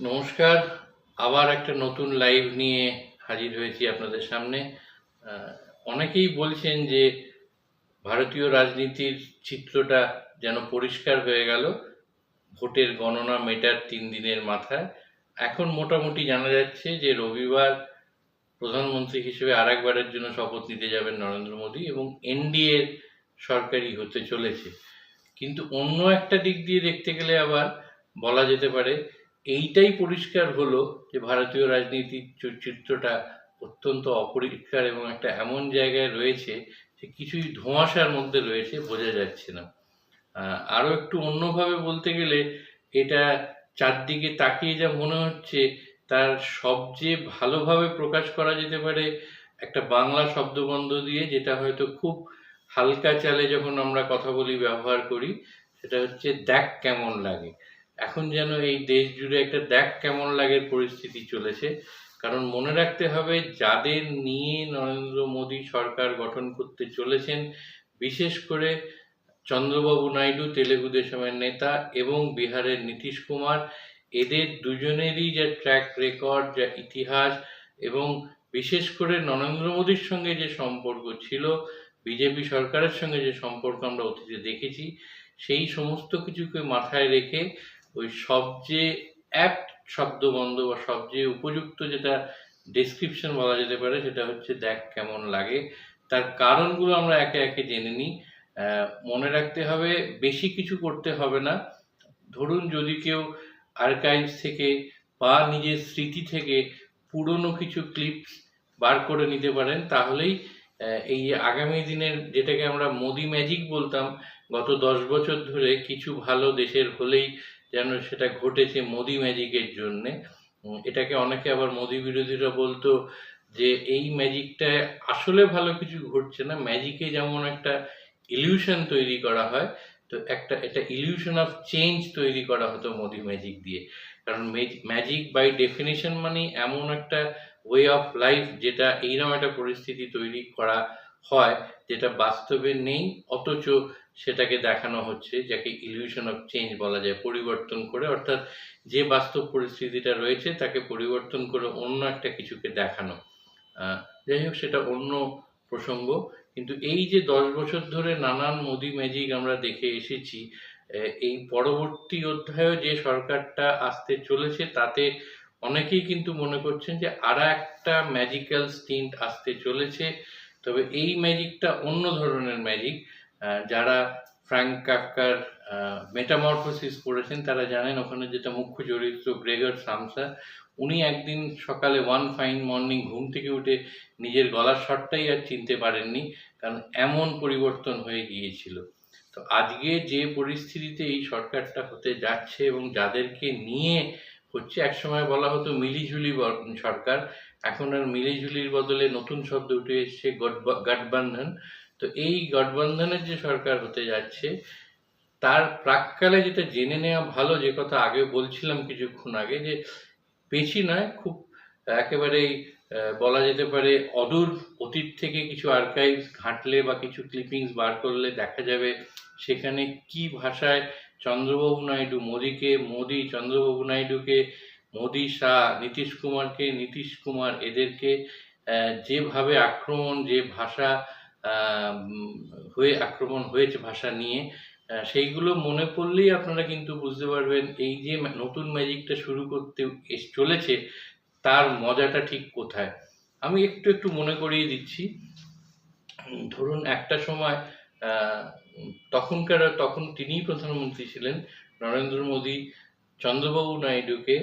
নমস্কার। আবার একটা নতুন লাইভ নিয়ে হাজির হয়েছি আপনাদের সামনে। অনেকেই বলছেন যে ভারতীয় রাজনীতির চিত্রটা যেন পরিষ্কার হয়ে গেল। ভোটের গণনা মেটার তিন দিনের মাথায়। এখন মোটামুটি জানা যাচ্ছে যে রবিবার প্রধানমন্ত্রী হিসেবে আরেকবারের জন্য শপথ নিতে যাবেন নরেন্দ্র মোদী এবং এনডিএ সরকারই হতে চলেছে। কিন্তু অন্য একটা দিক দিয়ে দেখতে গেলে আবার বলা যেতে পারে এইটাই পরিষ্কার হলো যে ভারতীয় রাজনীতির চিত্রটা অত্যন্ত অপরিষ্কার এবং একটা এমন জায়গায় রয়েছে যে কিছুই ধোঁয়াশার মধ্যে রয়েছে বোঝা যাচ্ছে না। আহ, আরও একটু অন্যভাবে বলতে গেলে এটা চারদিকে তাকিয়ে যা মনে হচ্ছে তার সবচেয়ে ভালোভাবে প্রকাশ করা যেতে পারে একটা বাংলা শব্দবন্ধ দিয়ে যেটা হয়তো খুব হালকা চালে যখন আমরা কথা বলি ব্যবহার করি সেটা হচ্ছে দেখ কেমন লাগে। এখন যেন এই দেশ জুড়ে একটা দেখ কেমন লাগের পরিস্থিতি চলেছে। কারণ মনে রাখতে হবে, যাদের নিয়ে নরেন্দ্র মোদী সরকার গঠন করতে চলেছেন, বিশেষ করে চন্দ্রবাবু নাইডু, তেলেগু দেশমের নেতা এবং বিহারের নীতিশ কুমার, এদের দুজনেরই যা ট্র্যাক রেকর্ড যা ইতিহাস এবং বিশেষ করে নরেন্দ্র মোদীর সঙ্গে যে সম্পর্ক ছিল, বিজেপি সরকারের সঙ্গে যে সম্পর্ক আমরা অতীতে দেখেছি, সেই সমস্ত কিছুকে মাথায় রেখে ওই সবচেয়ে অ্যাপ্ট শব্দবন্ধ বা সবচেয়ে উপযুক্ত যেটা ডেসক্রিপশন বলা যেতে পারে, সেটা হচ্ছে দেখ কেমন লাগে। তার কারণগুলো আমরা একে একে জেনে নিই। মনে রাখতে হবে, বেশি কিছু করতে হবে না। ধরুন যদি কেউ আর্কাইভস থেকে বা নিজের স্মৃতি থেকে পুরনো কিছু ক্লিপস বার করে নিতে পারেন, তাহলেই এই আগামী দিনের যেটাকে আমরা মোদি ম্যাজিক বলতাম, গত দশ বছর ধরে কিছু ভালো দেশের হলেই যেন সেটা ঘটেছে মোদি ম্যাজিকের জন্যে। এটাকে অনেকে আবার মোদি বিরোধীরা বলতো যে, এই ম্যাজিকটায় আসলে ভালো কিছু ঘটছে না। ম্যাজিকে যেমন একটা ইলিউশন তৈরি করা হয়, তো একটা এটা ইলিউশন অফ চেঞ্জ তৈরি করা হতো মোদি ম্যাজিক দিয়ে। কারণ ম্যাজিক বাই ডেফিনেশন মানে এমন একটা ওয়ে অফ লাইফ যেটা এইরকম একটা পরিস্থিতি তৈরি করা হয়, যেটা বাস্তবে নেই, অথচ সেটাকে দেখানো হচ্ছে, যাকে ইলিউশন অফ চেঞ্জ বলা যায়, পরিবর্তন করে। অর্থাৎ যে বাস্তব পরিস্থিতিটা রয়েছে, তাকে পরিবর্তন করে অন্য একটা কিছুকে দেখানো। যাই হোক, সেটা অন্য প্রসঙ্গ। কিন্তু এই যে দশ বছর ধরে নানান মোদি ম্যাজিক আমরা দেখে এসেছি এই পরবর্তী অধ্যায়ে যে সরকারটা আসতে চলেছে, তাতে অনেকেই কিন্তু মনে করছেন যে আর একটা ম্যাজিক্যাল স্টিন্ট আসতে চলেছে। তবে এই ম্যাজিকটা অন্য ধরনের ম্যাজিক যারা ফ্র্যাঙ্ক কাফকার মেটামরফোসিস পড়েছেন তারা জানেন ওখানে যেটা মুখ্য চরিত্র গ্রেগর সামসা, উনি একদিন সকালে ওয়ান ফাইন মর্নিং ঘুম থেকে উঠে নিজের গলার স্বরটাই আর চিনতে পারেননি, কারণ এমন পরিবর্তন হয়ে গিয়েছিল। তো আজকে যে পরিস্থিতিতে এই সরকারটা হতে যাচ্ছে এবং যাদেরকে নিয়ে হচ্ছে, একসময় বলা হতো মিলিঝুলি সরকার, এখন আর মিলিঝুলির বদলে নতুন শব্দ উঠে এসছে গঠবন্ধন। তো এই গঠবন্ধনের যে সরকার হতে যাচ্ছে, তার প্রাককালে যেটা জেনে নেওয়া ভালো, যে কথা আগে বলছিলাম কিছুক্ষণ আগে, যে পেছি নয়, খুব একেবারেই বলা যেতে পারে অদূর অতীত থেকে কিছু আর্কাইভ ঘাঁটলে বা কিছু ক্লিপিংস বার করলে দেখা যাবে সেখানে কি ভাষায় চন্দ্রবাবু নাইডু মোদিকে, মোদি চন্দ্রবাবু নাইডুকে, মোদি শাহ নীতিশ কুমারকে, নীতিশ কুমার এদেরকে যেভাবে আক্রমণ, যে ভাষা হয়ে আক্রমণ হয়েছে ভাষা নিয়ে সেইগুলো মনে পড়লেই আপনারা কিন্তু বুঝতে পারবেন এই যে নতুন ম্যাজিকটা শুরু করতে চলেছে, তার মজাটা ঠিক কোথায়। আমি একটু একটু মনে করিয়ে দিচ্ছি। ধরুন একটা সময় তখনকার, তখন তিনিই প্রধানমন্ত্রী ছিলেন নরেন্দ্র মোদী, চন্দ্রবাবু নাইডুকে,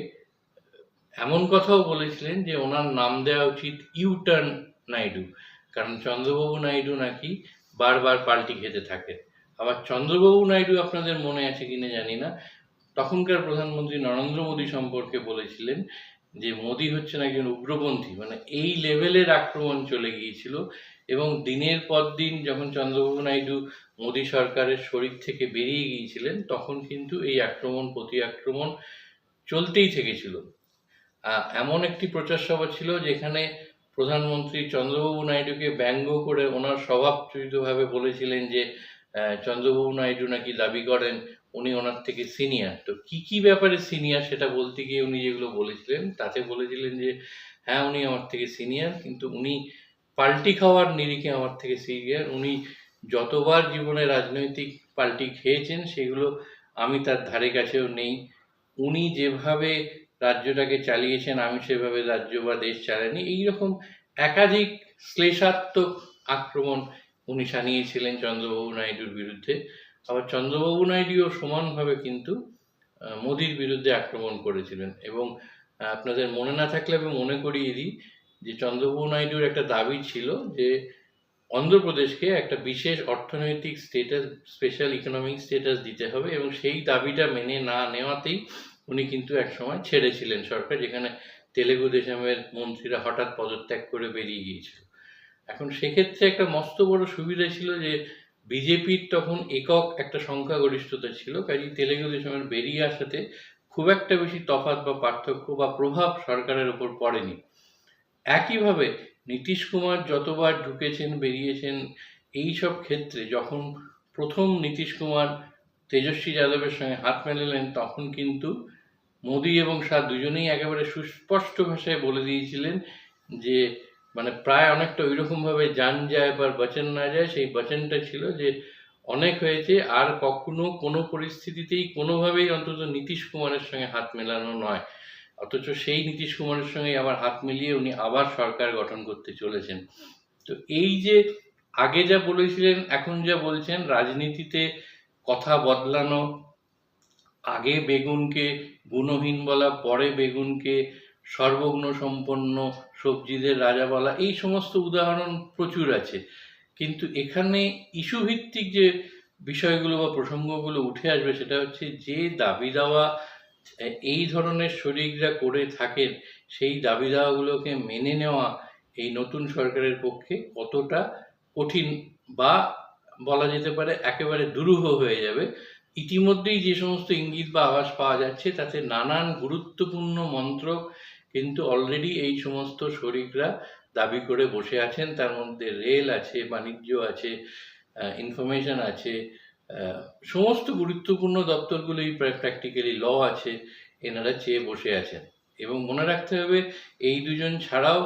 এমন কথাও বলেছিলেন যে ওনার নাম দেওয়া উচিত ইউটার্ন নাইডু। কারণ চন্দ্রবাবু নাইডু নাকি বারবার পাল্টি খেতে থাকে। আবার চন্দ্রবাবু নাইডু আপনাদের মনে আছে কিনা জানি না। তখনকার প্রধানমন্ত্রী নরেন্দ্র মোদী সম্পর্কে বলেছিলেন যে মোদী হচ্ছেন একজন উগ্রপন্থী মানে এই লেভেলের আক্রমণ চলে গিয়েছিল এবং দিনের পর দিন যখন চন্দ্রবাবু নাইডু মোদী সরকারের শরীর থেকে বেরিয়ে গিয়েছিলেন, তখন কিন্তু এই আক্রমণ, প্রতি আক্রমণ চলতেই থেকেছিল। এমন একটি প্রচার সভা ছিল যেখানে প্রধানমন্ত্রী চন্দ্রবাবু নাইডুকে ব্যঙ্গ করে ওনার স্বভাবচরিতভাবে বলেছিলেন যে চন্দ্রবাবু নাইডু নাকি দাবি করেন, উনি ওনার থেকে সিনিয়র। তো কি কি ব্যাপারে সিনিয়র সেটা বলতে গিয়ে উনি যেগুলো বলেছিলেন, তাতে বলেছিলেন যে হ্যাঁ উনি আমার থেকে সিনিয়র, কিন্তু উনি পাল্টি খাওয়ার নিরিখে আমার থেকে সিনিয়র। উনি যতবার জীবনে রাজনৈতিক পাল্টি খেয়েছেন, সেগুলো আমি তার ধারে কাছেও নেই। উনি যেভাবে রাজ্যটাকে চালিয়েছেন, আমি সেভাবে রাজ্য বা দেশ চালাইনি। এইরকম একাধিক শ্লেষাত্মক আক্রমণ উনি সানিয়েছিলেন চন্দ্রবাবু নাইডুর বিরুদ্ধে। আবার চন্দ্রবাবু নাইডুও সমানভাবে কিন্তু মোদির বিরুদ্ধে আক্রমণ করেছিলেন। এবং আপনাদের মনে না থাকলে আমি মনে করিয়ে দিই যে চন্দ্রবাবু নাইডুর একটা দাবি ছিল যে অন্ধ্রপ্রদেশকে একটা বিশেষ অর্থনৈতিক স্টেটাস স্পেশাল ইকোনমিক স্টেটাস দিতে হবে এবং সেই দাবিটা মেনে না নেওয়াতেই উনি কিন্তু একসময় ছেড়েছিলেন সরকার, যেখানে তেলেগু দেশমের মন্ত্রীরা হঠাৎ পদত্যাগ করে বেরিয়ে গিয়েছিল। এখন সেক্ষেত্রে একটা মস্ত বড় সুবিধা ছিল যে, বিজেপির তখন একক একটা সংখ্যাগরিষ্ঠতা ছিল, কাজেই তেলেগু দেশমের বেরিয়ে আসাতে খুব একটা বেশি তফাৎ বা পার্থক্য বা প্রভাব সরকারের ওপর পড়েনি। একইভাবে নীতিশ কুমার যতবার ঢুকেছেন, বেরিয়েছেন, এই সব ক্ষেত্রে যখন প্রথম নীতিশ কুমার তেজস্বী যাদবের সঙ্গে হাত মেলালেন, তখন কিন্তু মোদী এবং শাহ দুজনেই একেবারে সুস্পষ্ট ভাষায় বলে দিয়েছিলেন যে মানে প্রায় অনেকটা ওইরকম ভাবে যান যায় বা বচন না যায়, সেই বচনটা ছিল যে, অনেক হয়েছে, আর কখনো কোনো পরিস্থিতিতেই কোনোভাবেই অন্তত নীতিশ কুমারের সঙ্গে হাত মেলানো নয়। অথচ সেই নীতিশ কুমারের সঙ্গে আবার হাত মিলিয়ে উনি আবার সরকার গঠন করতে চলেছেন। তো এই যে, আগে যা বলেছিলেন, এখন যা বলছেন, রাজনীতিতে কথা বদলানো, আগে বেগুনকে গুণহীন বলা, পরে বেগুনকে সর্বগুণ সম্পন্ন সবজিদের রাজা বলা, এই সমস্ত উদাহরণ প্রচুর আছে। কিন্তু এখানে ইস্যু ভিত্তিক যে বিষয়গুলো বা প্রসঙ্গগুলো উঠে আসবে সেটা হচ্ছে যে দাবি দাওয়া, এই ধরনের শরিকরা করে থাকেন, সেই দাবি দাওয়াগুলোকে মেনে নেওয়া এই নতুন সরকারের পক্ষে কতটা কঠিন বা বলা যেতে পারে একেবারে দুরূহ হয়ে যাবে। ইতিমধ্যেই যে সমস্ত ইঙ্গিত বা আভাস পাওয়া যাচ্ছে, তাতে নানান গুরুত্বপূর্ণ মন্ত্রক কিন্তু অলরেডি এই সমস্ত শরিকরা দাবি করে বসে আছেন। তার মধ্যে রেল আছে, বাণিজ্য আছে ইনফরমেশন আছে সমস্ত গুরুত্বপূর্ণ দপ্তরগুলোই প্র্যাকটিক্যালি ল আছে, এনারা চেয়ে বসে আছেন। এবং মনে রাখতে হবে, এই দুজন ছাড়াও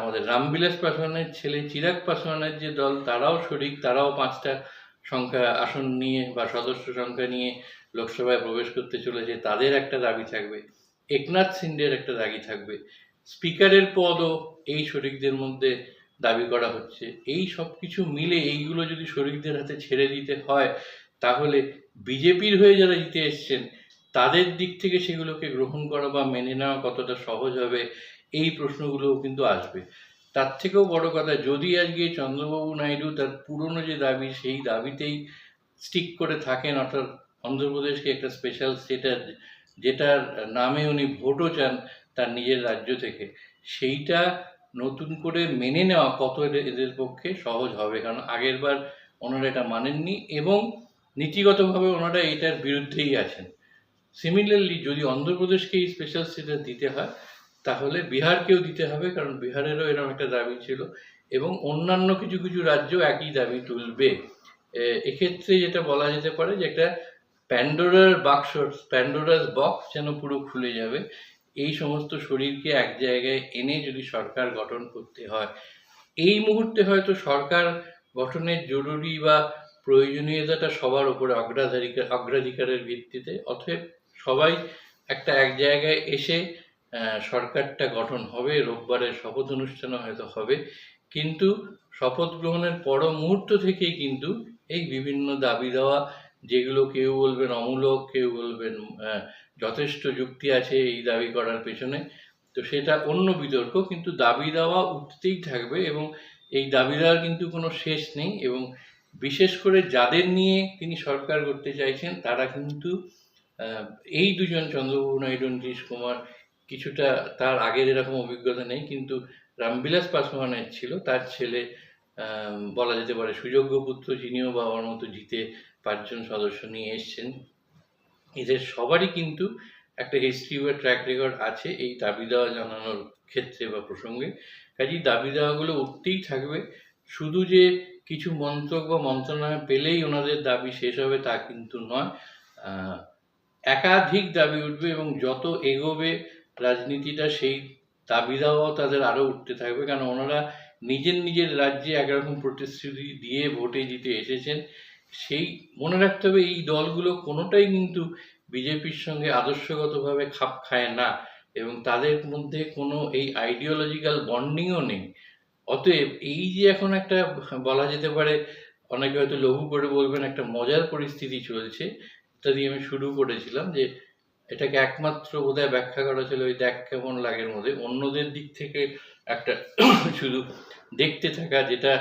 আমাদের রামবিলাস পাসওয়ানের ছেলে, চিরাগ পাসওয়ানের যে দল, তারাও শরিক, তারাও পাঁচটা সংখ্যা আসন নিয়ে বা সদস্য সংখ্যা নিয়ে লোকসভায় প্রবেশ করতে চলেছে, তাদের একটা দাবি থাকবে, একনাথ সিন্ডের একটা দাবি থাকবে। স্পিকারের পদও এই শরিকদের মধ্যে দাবি করা হচ্ছে। এই সব কিছু মিলে এইগুলো যদি শরিকদের হাতে ছেড়ে দিতে হয়, তাহলে বিজেপির হয়ে যারা জিতে এসছেন, তাদের দিক থেকে সেগুলোকে গ্রহণ করা বা মেনে নেওয়া কতটা সহজ হবে, এই প্রশ্নগুলোও কিন্তু আসবে। তার থেকেও বড় কথা, যদি আজকে চন্দ্রবাবু নাইডু তার পুরনো যে দাবি, সেই দাবিতেই স্টিক করে থাকেন, অর্থাৎ অন্ধ্রপ্রদেশকে একটা স্পেশাল স্টেটাস যেটার নামে উনি ভোটও চান তার নিজের রাজ্য থেকে, সেইটা নতুন করে মেনে নেওয়া কত এদের- পক্ষে সহজ হবে, কারণ আগেরবার ওনারা এটা মানেননি এবং নীতিগতভাবে ওনারা এটার বিরুদ্ধেই আছেন। সিমিলারলি যদি অন্ধ্রপ্রদেশকে এই স্পেশাল স্টেটাস দিতে হয় তাহলে বিহারকেও দিতে হবে, কারণ বিহারেরও এরকম একটা দাবি ছিল এবং অন্যান্য কিছু কিছু রাজ্য একই দাবি তুলবে। এক্ষেত্রে যেটা বলা যেতে পারে যে একটা প্যান্ডোরার বাক্স প্যান্ডোরাস বক্স যেন পুরো খুলে যাবে। এই সমস্ত শরীরকে এক জায়গায় এনে যদি সরকার গঠন করতে হয়, এই মুহূর্তে হয়তো সরকার গঠনের জরুরি বা প্রয়োজনীয়তাটা সবার উপরে অগ্রাধিকার, অগ্রাধিকারের ভিত্তিতে, অতএব সবাই একটা এক জায়গায় এসে সরকারটা গঠন হবে রোববারের শপথ অনুষ্ঠানও হয়তো হবে। কিন্তু শপথ গ্রহণের পর মুহূর্ত থেকেই কিন্তু এই বিভিন্ন দাবি দেওয়া, যেগুলো কেউ বলবেন অমূলক, কেউ বলবেন যথেষ্ট যুক্তি আছে এই দাবি করার পেছনে, তো সেটা অন্য বিতর্ক। কিন্তু দাবি দেওয়া উঠতেই থাকবে এবং এই দাবি দেওয়ার কিন্তু কোনো শেষ নেই এবং বিশেষ করে যাদের নিয়ে তিনি সরকার করতে চাইছেন, তারা কিন্তু এই দুজন চন্দ্রবাবু নাইডু, নীতিশ কুমার কিছুটা তার আগের এরকম অভিজ্ঞতা নেই, কিন্তু রামবিলাস পাসওয়ানের ছিল, তার ছেলে বলা যেতে পারে সুযোগ্য পুত্র যিনিও বাবার মতো জিতে পাঁচজন সদস্য নিয়ে এসছেন। এদের সবারই কিন্তু একটা হিস্ট্রি বা ট্র্যাক রেকর্ড আছে এই দাবি দেওয়া জানানোর ক্ষেত্রে বা প্রসঙ্গে। কাজেই দাবি দেওয়াগুলো উঠতেই থাকবে। শুধু যে কিছু মন্ত্রক বা মন্ত্রণালয় পেলেই ওনাদের দাবি শেষ হবে তা কিন্তু নয়। একাধিক দাবি উঠবে এবং যত এগোবে রাজনীতিটা সেই দাবি দাওয়াও তাদের আরও উঠতে থাকবে। কারণ ওনারা নিজের নিজের রাজ্যে একরকম প্রতিশ্রুতি দিয়ে ভোটে জিতে এসেছেন। সেই মনে রাখতে হবে, এই দলগুলো কোনোটাই কিন্তু বিজেপির সঙ্গে আদর্শগতভাবে খাপ খায় না এবং তাদের মধ্যে কোনো এই আইডিওলজিক্যাল বন্ডিংও নেই। অতএব এই যে এখন একটা বলা যেতে পারে, অনেকে হয়তো লঘু করে বলবেন একটা মজার পরিস্থিতি চলছে। তা আমি শুরু করেছিলাম যে এটাকে একমাত্র বোধহয় ব্যাখ্যা করা ছিল, ওই দেখ কেমন লাগের মধ্যে। অন্যদের দিক থেকে একটা শুধু দেখতে থাকা যেটা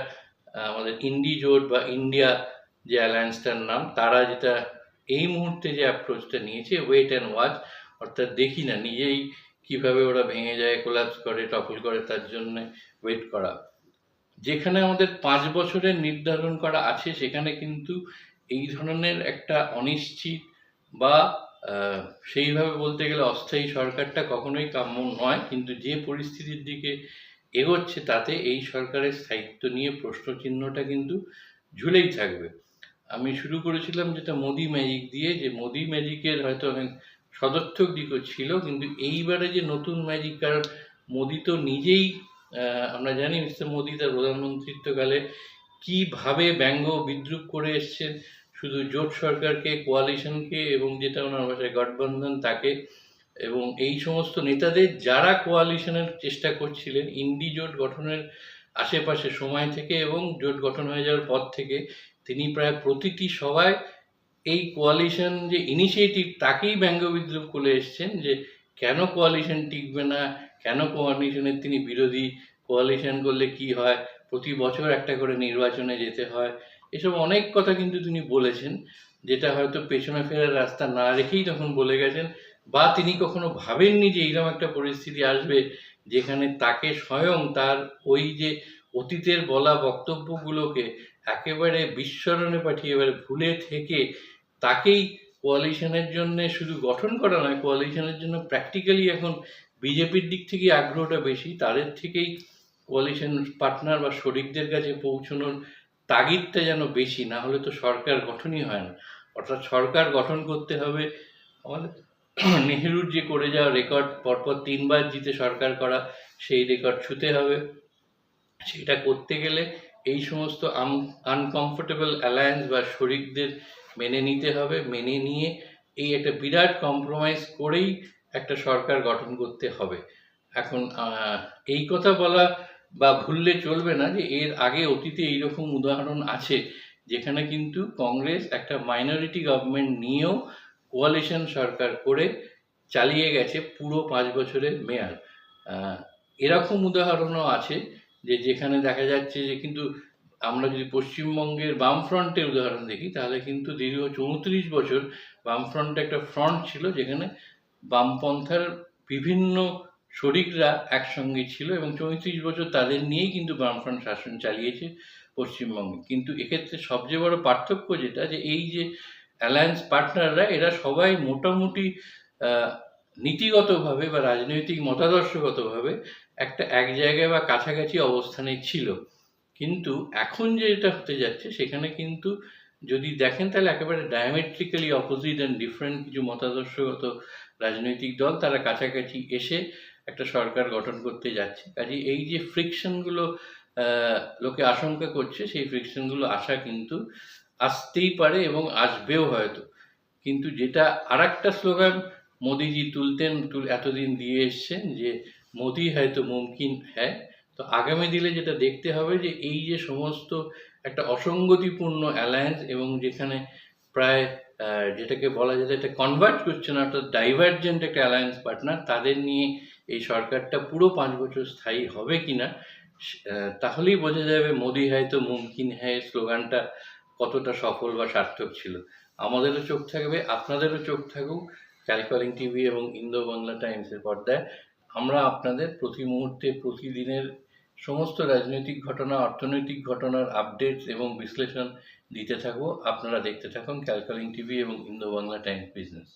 আমাদের ইন্ডি জোট বা ইন্ডিয়া যে অ্যালায়েন্সটার নাম, তারা যেটা এই মুহূর্তে যে অ্যাপ্রোচটা নিয়েছে ওয়েট অ্যান্ড ওয়াচ অর্থাৎ দেখি না, নিজেই কীভাবে ওরা ভেঙে যায় কোলাপস করে টপল করে, তার জন্য ওয়েট করা। যেখানে আমাদের পাঁচ বছরের নির্ধারণ করা আছে, সেখানে কিন্তু এই ধরনের একটা অনিশ্চিত বা সেইভাবে বলতে গেলে অস্থায়ী সরকারটা কখনোই কাম্য নয়, কিন্তু যে পরিস্থিতির দিকে এগোচ্ছে তাতে এই সরকারের স্থায়িত্ব নিয়ে প্রশ্নচিহ্নটা কিন্তু ঝুলেই থাকবে। আমি শুরু করেছিলাম যেটা মোদি ম্যাজিক দিয়ে, যে মোদি ম্যাজিকের হয়তো অনেক সদর্থক দিকও ছিল, কিন্তু এইবারে যে নতুন ম্যাজিক কারণ মোদি তো নিজেই আমরা জানি মিস্টার মোদি তার প্রধানমন্ত্রিত্বকালে কীভাবে ব্যঙ্গ বিদ্রুপ করে এসছেন শুধু জোট সরকারকে কোয়ালিশনকে এবং যেটা ওনার ভাষায় গঠবন্ধন তাকে এবং এই সমস্ত নেতাদের যারা কোয়ালিশনের চেষ্টা করছিলেন, ইন্ডি জোট গঠনের আশেপাশে সময় থেকে এবং জোট গঠন হয়ে যাওয়ার পর থেকে, তিনি প্রায় প্রতিটি সভায় এই কোয়ালিশন যে ইনিশিয়েটিভ তাকেই ব্যঙ্গ বিদ্রুপ করে এসছেন যে কেন কোয়ালিশন টিকবে না, কেন কোয়ালিশনের তিনি বিরোধী কোয়ালিশন করলে কি হয়, প্রতি বছর একটা করে নির্বাচনে যেতে হয় এসব অনেক কথা কিন্তু তিনি বলেছেন, যেটা হয়তো পেছনে ফেরার রাস্তা না রেখেই তখন বলে গেছেন, বা তিনি কখনো ভাবেননি যে এইরকম একটা পরিস্থিতি আসবে যেখানে তাকে স্বয়ং তার ওই যে অতীতের বলা বক্তব্যগুলোকে একেবারে বিস্মরণে পাঠিয়ে এবারে ভুলে থেকে তাকেই কোয়ালিশনের জন্য শুধু গঠন করা নয় কোয়ালিশনের জন্য প্র্যাকটিক্যালি এখন বিজেপির দিক থেকে আগ্রহটা বেশি, তাদের থেকেই কোয়ালিশন পার্টনার বা শরিকদের কাছে পৌঁছানোর তাগিদটা যেন বেশি, না হলে তো সরকার গঠনই হয় না। অর্থাৎ সরকার গঠন করতে হবে, আমাদের নেহেরুর যে করে যাওয়া রেকর্ড পরপর তিনবার জিতে সরকার করা, সেই রেকর্ড ছুতে হবে। সেটা করতে গেলে এই সমস্ত আনকমফোর্টেবল অ্যালায়েন্স বা শরিকদের মেনে নিতে হবে, মেনে নিয়ে এই একটা বিরাট কম্প্রোমাইজ করেই একটা সরকার গঠন করতে হবে। এখন এই কথা বলা বা ভুললে চলবে না যে এর আগে অতীতে এইরকম উদাহরণ আছে, যেখানে কিন্তু কংগ্রেস একটা মাইনরিটি গভর্নমেন্ট নিয়েও কোয়ালিশন সরকার করে চালিয়ে গেছে পুরো পাঁচ বছরের মেয়াদ। এরকম উদাহরণও আছে যে যেখানে দেখা যাচ্ছে যে কিন্তু আমরা যদি পশ্চিমবঙ্গের বামফ্রন্টের উদাহরণ দেখি, তাহলে কিন্তু দীর্ঘ চৌত্রিশ বছর বামফ্রন্ট একটা ফ্রন্ট ছিল যেখানে বামপন্থার বিভিন্ন শরিকরা একসঙ্গে ছিল এবং চৌত্রিশ বছর তাদের নিয়েই কিন্তু বামফ্রন্ট শাসন চালিয়েছে পশ্চিমবঙ্গে। কিন্তু এক্ষেত্রে সবচেয়ে বড় পার্থক্য যেটা, যে এই যে অ্যালায়েন্স পার্টনাররা এরা সবাই মোটামুটি নীতিগতভাবে বা রাজনৈতিক মতাদর্শগতভাবে একটা এক জায়গায় বা কাছাকাছি অবস্থানে ছিল। কিন্তু এখন যেটা হতে যাচ্ছে, সেখানে কিন্তু যদি দেখেন তাহলে একেবারে ডায়ামেট্রিক্যালি অপোজিট অ্যান্ড ডিফারেন্ট কিছু মতাদর্শগত রাজনৈতিক দল, তারা কাছাকাছি এসে একটা সরকার গঠন করতে যাচ্ছে। কাজে এই যে ফ্রিকশনগুলো লোকে আশঙ্কা করছে, সেই ফ্রিকশনগুলো আসা কিন্তু আসতেই পারে এবং আসবেও হয়তো। কিন্তু যেটা আর একটা স্লোগান মোদিজি তুলতেন এতদিন দিয়ে এসছেন যে, মোদি হয়তো মুমকিন হ্যাঁ। তো আগামী দিনে যেটা দেখতে হবে যে, এই যে সমস্ত একটা অসঙ্গতিপূর্ণ অ্যালায়েন্স এবং যেখানে প্রায় যেটাকে বলা যায় এটা কনভার্ট করছে না, অর্থাৎ ডাইভার্জেন্ট একটা অ্যালায়েন্স পার্টনার তাদের নিয়ে এই সরকারটা পুরো পাঁচ বছর স্থায়ী হবে কিনা আহ, তাহলেই বোঝা যাবে মোদি হ্যায় তো মুমকিন হ্যায় স্লোগানটা কতটা সফল বা সার্থক ছিল। আমাদেরও চোখ থাকবে আপনাদেরও চোখ থাকুক ক্যালকলিং টিভি এবং ইন্দো বাংলা টাইমসের পর্দায়। আমরা আপনাদের প্রতি মুহূর্তে প্রতিদিনের সমস্ত রাজনৈতিক ঘটনা অর্থনৈতিক ঘটনার আপডেটস এবং বিশ্লেষণ দিতে থাকব। আপনারা দেখতে থাকুন ক্যালকলিং টিভি এবং ইন্দো বাংলা টাইমস বিজনেস।